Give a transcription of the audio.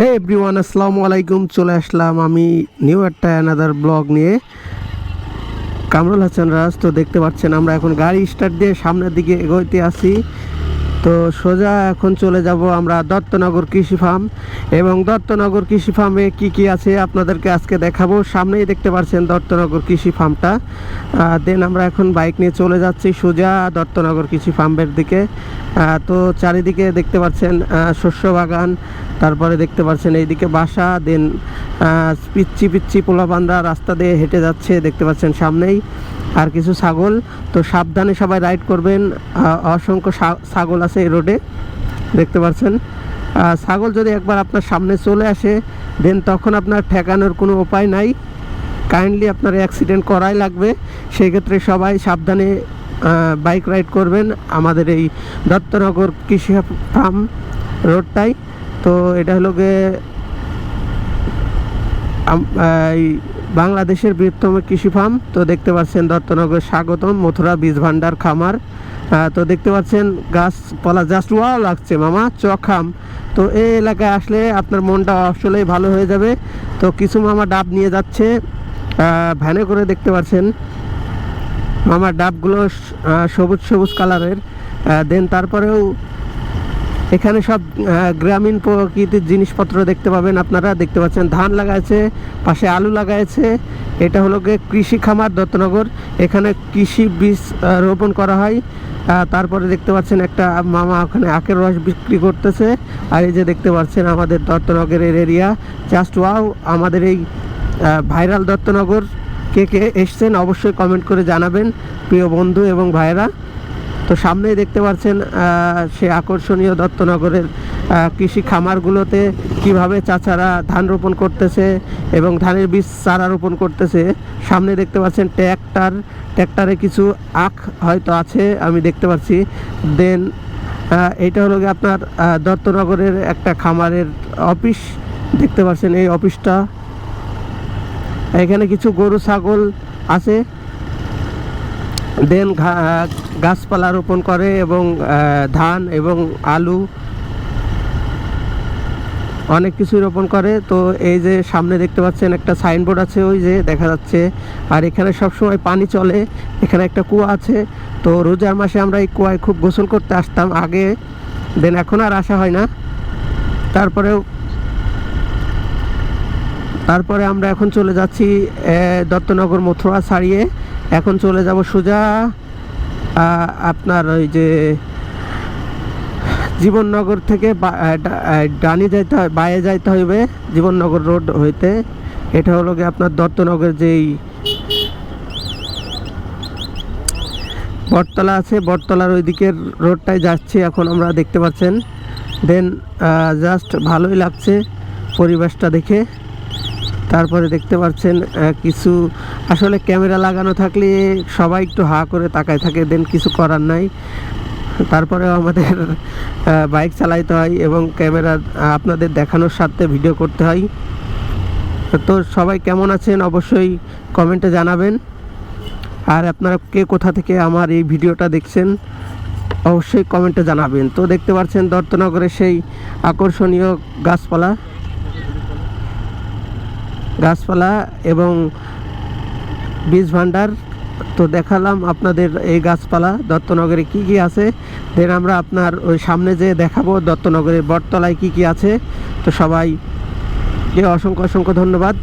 হে everyone আসসালামু আলাইকুম, চলে আসলাম আমি নিউ একটা অ্যানাদার ব্লগ নিয়ে। কামরুল হাসান রাজ, তো দেখতে পাচ্ছেন আমরা এখন গাড়ি স্টার্ট দিয়ে সামনের দিকে এগোতে আসি তো সোজা এখন চলে যাব আমরা দত্তনগর কৃষি ফার্ম। এবং দত্তনগর কৃষি ফার্মে কি কি আছে আপনাদেরকে আজকে দেখাবো। সামনেই দেখতে পাচ্ছেন দত্তনগর কৃষি ফার্মটা। দেন আমরা এখন বাইক নিয়ে চলে যাচ্ছি সোজা দত্তনগর কৃষি ফার্মের দিকে। তো চারিদিকে দেখতে পাচ্ছেন শস্য বাগান, তারপরে দেখতে পাচ্ছেন এইদিকে বাসা, দেন পিচ্ছি পিচ্ছি পোলাবান্ধা রাস্তা দিয়ে হেঁটে যাচ্ছে, দেখতে পাচ্ছেন সামনেই। আর কিছু ছাগল। তো সাবধানে সবাই রাইড করবেন। অসংখ্য ছাগল আছে এই রোডে, দেখতে পাচ্ছেন। ছাগল যদি একবার আপনার সামনে চলে আসে, দেন তখন আপনার ঠেকানোর কোনো উপায় নাই। কাইন্ডলি আপনার অ্যাক্সিডেন্ট করাই লাগবে। সেই ক্ষেত্রে সবাই সাবধানে বাইক রাইড করবেন। আমাদের এই দত্তনগর কৃষি ফার্ম রোডটাই। তো এটা হলো গিয়ে এই বাংলাদেশের বৃহত্তম কৃষি ফার্ম, তো দেখতে পাচ্ছেন দত্তনগর স্বাগতম মথুরা বীজ ভান্ডার খামার। তো দেখতে পাচ্ছেন গাছপালা জাস্ট ওয়াও লাগছে মামা চখাম তো এই এলাকায় আসলে আপনার মনটা আসলেই ভালো হয়ে যাবে। তো কিছু মামা ডাব নিয়ে যাচ্ছে ভ্যানে করে দেখতে পাচ্ছেন। মামার ডাবগুলো সবুজ সবুজ কালারের দেন তারপরেও এখানে সব গ্রামীণ প্রকৃতির জিনিসপত্র দেখতে পাবেন আপনারা। দেখতে পাচ্ছেন, ধান লাগাইছে, পাশে আলু লাগাইছে। এটা হলো গিয়ে কৃষি খামার দত্তনগর। এখানে কৃষি বীজ রোপণ করা হয়। তারপরে দেখতে পাচ্ছেন একটা মামা ওখানে আখের রস বিক্রি করতেছে। আর এই যে দেখতে পাচ্ছেন আমাদের দত্তনগরের এরিয়া জাস্ট ওয়াও আমাদের এই ভাইরাল দত্তনগর কে কে এসছেন অবশ্যই কমেন্ট করে জানাবেন। প্রিয় বন্ধু এবং ভাইরা তো সামনেই দেখতে পাচ্ছেন সে আকর্ষণীয় দত্তনগরের কৃষি খামারগুলোতে কীভাবে চাচারা ধান রোপণ করতেছে এবং ধানের বীজ চারা রোপণ করতেছে। সামনে দেখতে পাচ্ছেন ট্র্যাক্টর, ট্র্যাক্টরে কিছু আখ হয়তো আছে, আমি দেখতে পাচ্ছি। দেন এইটা হলো গিয়ে আপনার দত্তনগরের একটা খামারের অফিস। দেখতে পাচ্ছেন এই অফিসটা। এখানে কিছু গরু, ছাগল আছে। দেন গাছপালা রোপণ করে এবং ধান এবং আলু অনেক কিছু রোপণ করে। তো এই যে সামনে দেখতে পাচ্ছেন একটা সাইনবোর্ড আছে, ওই যে দেখা যাচ্ছে। আর এখানে সব সময় পানি চলে, এখানে একটা কুয়া আছে। তো রোজার মাসে আমরা এই কুয়ায় খুব গোসল করতে আসতাম আগে। দেন এখন আর আসা হয় না। তারপরেও, তারপরে আমরা এখন চলে যাচ্ছি দত্তনগর মথুরা ছাড়িয়ে। এখন চলে যাব সোজা আপনার ওই যে জীবননগর থেকে ডানি যাইতে হয় বাইরে যাইতে হইবে জীবননগর রোড হইতে। এটা হলো গিয়ে আপনার দত্তনগর যেই বটতলা আছে, বটতলার ওই দিকের রোডটায় যাচ্ছি এখন আমরা দেখতে পাচ্ছেন। দেন জাস্ট ভালোই লাগছে পরিবেশটা দেখে। তারপরে দেখতে পাচ্ছেন কিছু, আসলে ক্যামেরা লাগানো থাকলে সবাই একটু হা করে তাকায় থাকে, দেন কিছু করার নাই। তারপরেও আমাদের বাইক চালাইতে হয় এবং ক্যামেরা আপনাদের দেখানোর সাথে ভিডিও করতে হয়। তো সবাই কেমন আছেন অবশ্যই কমেন্টে জানাবেন। আর আপনারা কে কোথা থেকে আমার এই ভিডিওটা দেখছেন, অবশ্যই কমেন্টে জানাবেন। তো দেখতে পাচ্ছেন দত্তনগরের সেই আকর্ষণীয় গাছপালা। গাছপালা এবং বীজ ভাণ্ডার। তো দেখালাম আপনাদের এই গাছপালা, দত্তনগরে কি কি আছে। দেন আমরা আপনার ওই সামনে যে দেখাবো দত্তনগরের বটতলায় কি কি আছে। তো সবাই অসংখ্য অসংখ্য ধন্যবাদ।